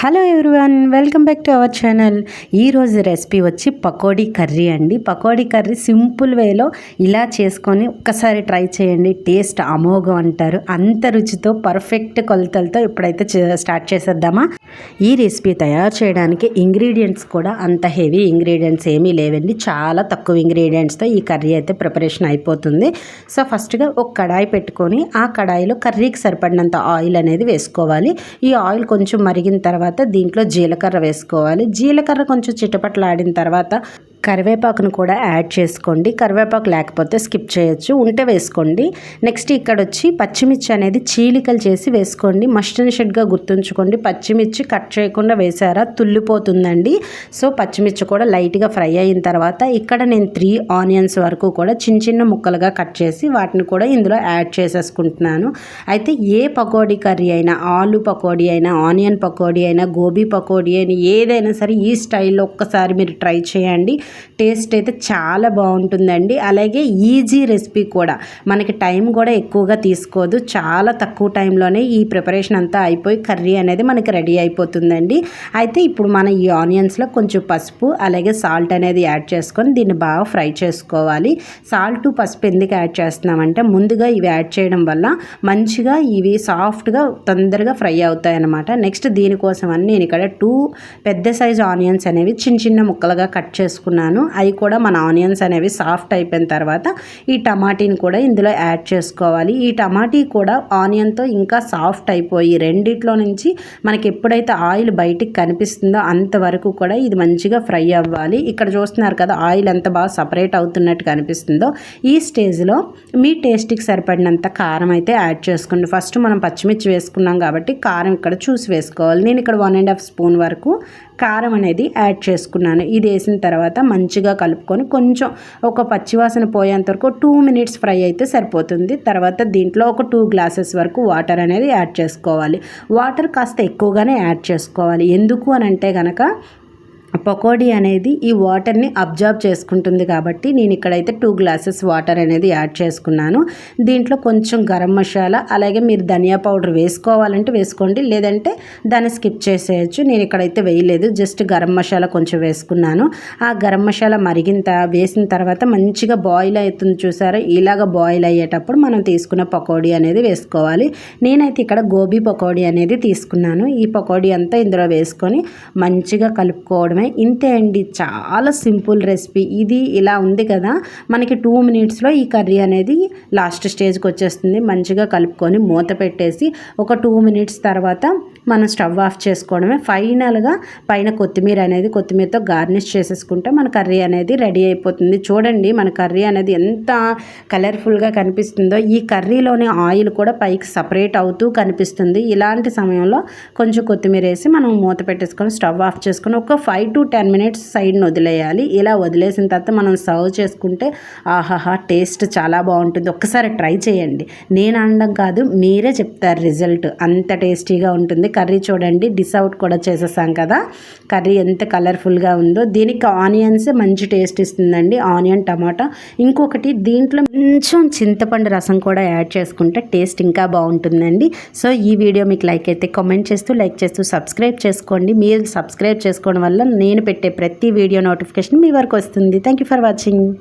Hello everyone welcome back to our channel. ఈరోజు recipe వచ్చి pakodi curry అండి. పకోడీ కర్రీ సింపుల్ వేలో ఇలా చేసుకొని ఒక్కసారి ట్రై చేయండి. టేస్ట్ అమోఘం అంటారు. అంత రుచితో పర్ఫెక్ట్ కొలతలతో ఇప్పుడైతే స్టార్ట్ చేసేద్దామా? ఈ రెసిపీ తయారు చేయడానికి ఇంగ్రీడియంట్స్ కూడా అంత హెవీ ఇంగ్రీడియంట్స్ ఏమీ లేవండి. చాలా తక్కువ ఇంగ్రీడియంట్స్తో ఈ కర్రీ అయితే ప్రిపరేషన్ అయిపోతుంది. సో ఫస్ట్గా ఒక కడాయి పెట్టుకొని ఆ కడాయిలో కర్రీకి సరిపడినంత ఆయిల్ అనేది వేసుకోవాలి. ఈ ఆయిల్ కొంచెం మరిగిన తర్వాత తర్వాత దీంట్లో జీలకర్ర వేసుకోవాలి. జీలకర్ర కొంచెం చిటపట్లాడిన తర్వాత కరివేపాకును కూడా యాడ్ చేసుకోండి. కరివేపాకు లేకపోతే స్కిప్ చేయొచ్చు. ఉంటే వేసుకోండి. నెక్స్ట్ ఇక్కడ వచ్చి పచ్చిమిర్చి అనేది చీలికలు చేసి వేసుకోండి. మస్టర్డ్ షెడ్గా గుర్తుంచుకోండి. పచ్చిమిర్చి కట్ చేయకుండా వేసారా తుల్లిపోతుందండి. సో పచ్చిమిర్చి కూడా లైట్గా ఫ్రై అయిన తర్వాత ఇక్కడ నేను త్రీ ఆనియన్స్ వరకు కూడా చిన్న చిన్న ముక్కలుగా కట్ చేసి వాటిని కూడా ఇందులో యాడ్ చేసేసుకుంటున్నాను. అయితే ఏ పకోడీ కర్రీ అయినా ఆలు పకోడీ అయినా ఆనియన్ పకోడీ అయినా గోబీ పకోడీ అయినా ఏదైనా సరే ఈ స్టైల్లో ఒక్కసారి మీరు ట్రై చేయండి. టేస్ట్ అయితే చాలా బాగుంటుందండి. అలాగే ఈజీ రెసిపీ కూడా. మనకి టైం కూడా ఎక్కువగా తీసుకోదు. చాలా తక్కువ టైంలోనే ఈ ప్రిపరేషన్ అంతా అయిపోయి కర్రీ అనేది మనకి రెడీ అయిపోతుందండి. అయితే ఇప్పుడు మన ఈ ఆనియన్స్లో కొంచెం పసుపు అలాగే సాల్ట్ అనేది యాడ్ చేసుకొని దీన్ని బాగా ఫ్రై చేసుకోవాలి. సాల్ట్ పసుపు ఎందుకు యాడ్ చేస్తున్నామంటే ముందుగా ఇవి యాడ్ చేయడం వల్ల మంచిగా ఇవి సాఫ్ట్గా తొందరగా ఫ్రై అవుతాయి అన్నమాట నెక్స్ట్ దీనికోసం అని నేను ఇక్కడ టూ పెద్ద సైజు ఆనియన్స్ అనేవి చిన్న చిన్న ముక్కలుగా కట్ చేసుకున్నాను. తీసుకున్నాను అవి కూడా మన ఆనియన్స్ అనేవి సాఫ్ట్ అయిపోయిన తర్వాత ఈ టమాటీని కూడా ఇందులో యాడ్ చేసుకోవాలి. ఈ టమాటీ కూడా ఆనియన్తో ఇంకా సాఫ్ట్ అయిపోయి రెండిట్లో నుంచి మనకి ఎప్పుడైతే ఆయిల్ బయటికి కనిపిస్తుందో అంతవరకు కూడా ఇది మంచిగా ఫ్రై అవ్వాలి. ఇక్కడ చూస్తున్నారు కదా ఆయిల్ ఎంత బాగా సపరేట్ అవుతున్నట్టు కనిపిస్తుందో. ఈ స్టేజ్లో మీ టేస్ట్కి సరిపడినంత కారం అయితే యాడ్ చేసుకోండి. ఫస్ట్ మనం పచ్చిమిర్చి వేసుకున్నాం కాబట్టి కారం ఇక్కడ చూసి వేసుకోవాలి. నేను ఇక్కడ వన్ అండ్ హాఫ్ స్పూన్ వరకు కారం అనేది యాడ్ చేసుకున్నాను. ఇది వేసిన తర్వాత మంచిగా కలుపుకొని కొంచెం ఒక పచ్చివాసన పోయేంత వరకు టూ మినిట్స్ ఫ్రై అయితే సరిపోతుంది. తర్వాత దీంట్లో ఒక టూ గ్లాసెస్ వరకు వాటర్ అనేది యాడ్ చేసుకోవాలి. వాటర్ కాస్త ఎక్కువగానే యాడ్ చేసుకోవాలి. ఎందుకు అని అంటే కనుక పకోడీ అనేది ఈ వాటర్ని అబ్జర్వ్ చేసుకుంటుంది కాబట్టి నేను ఇక్కడైతే టూ గ్లాసెస్ వాటర్ అనేది యాడ్ చేసుకున్నాను. దీంట్లో కొంచెం గరం మసాలా అలాగే మీరు ధనియా పౌడర్ వేసుకోవాలంటే వేసుకోండి. లేదంటే దాన్ని స్కిప్ చేసేయచ్చు. నేను ఇక్కడైతే వేయలేదు. జస్ట్ గరం మసాలా కొంచెం వేసుకున్నాను. ఆ గరం మసాలా మరిగిన వేసిన తర్వాత మంచిగా బాయిల్ అవుతుంది చూసారా? ఇలాగ బాయిల్ అయ్యేటప్పుడు మనం తీసుకున్న పకోడీ అనేది వేసుకోవాలి. నేనైతే ఇక్కడ గోబీ పకోడీ అనేది తీసుకున్నాను. ఈ పకోడీ అంతా ఇందులో వేసుకొని మంచిగా కలుపుకోవడం మాత్రమే ఇంతే అండి. చాలా సింపుల్ రెసిపీ. ఇది ఇలా ఉంది కదా మనకి టూ మినిట్స్లో ఈ కర్రీ అనేది లాస్ట్ స్టేజ్కి వచ్చేస్తుంది. మంచిగా కలుపుకొని మూత పెట్టేసి ఒక టూ మినిట్స్ తర్వాత మనం స్టవ్ ఆఫ్ చేసుకోవడమే. ఫైనల్గా పైన కొత్తిమీర అనేది కొత్తిమీరతో గార్నిష్ చేసేసుకుంటే మన కర్రీ అనేది రెడీ అయిపోతుంది. చూడండి మన కర్రీ అనేది ఎంత కలర్ఫుల్గా కనిపిస్తుందో. ఈ కర్రీలోని ఆయిల్ కూడా పైకి సపరేట్ అవుతూ కనిపిస్తుంది. ఇలాంటి సమయంలో కొంచెం కొత్తిమీర వేసి మనం మూత పెట్టేసుకొని స్టవ్ ఆఫ్ చేసుకొని ఒక ఫైవ్ టు టెన్ మినిట్స్ సైడ్ని వదిలేయాలి. ఇలా వదిలేసిన తర్వాత మనం సర్వ్ చేసుకుంటే ఆహాహా టేస్ట్ చాలా బాగుంటుంది. ఒక్కసారి ట్రై చేయండి. నేను అనడం కాదు మీరే చెప్తారు రిజల్ట్. అంత టేస్టీగా ఉంటుంది. కర్రీ చూడండి డిస్ అవుట్ కూడా చేసేసాం కదా. కర్రీ ఎంత కలర్ఫుల్గా ఉందో. దీనికి ఆనియన్స్ మంచి టేస్ట్ ఇస్తుందండి. Onion tomato. ఇంకొకటి దీంట్లో కొంచెం చింతపండు రసం కూడా యాడ్ చేసుకుంటే టేస్ట్ ఇంకా బాగుంటుందండి. సో ఈ వీడియో మీకు లైక్ అయితే కామెంట్ చేస్తూ లైక్ చేస్తూ సబ్స్క్రైబ్ చేసుకోండి. మీరు సబ్స్క్రైబ్ చేసుకోవడం వల్ల నేను పెట్టే ప్రతి వీడియో నోటిఫికేషన్ మీ వరకు వస్తుంది. Thank you for watching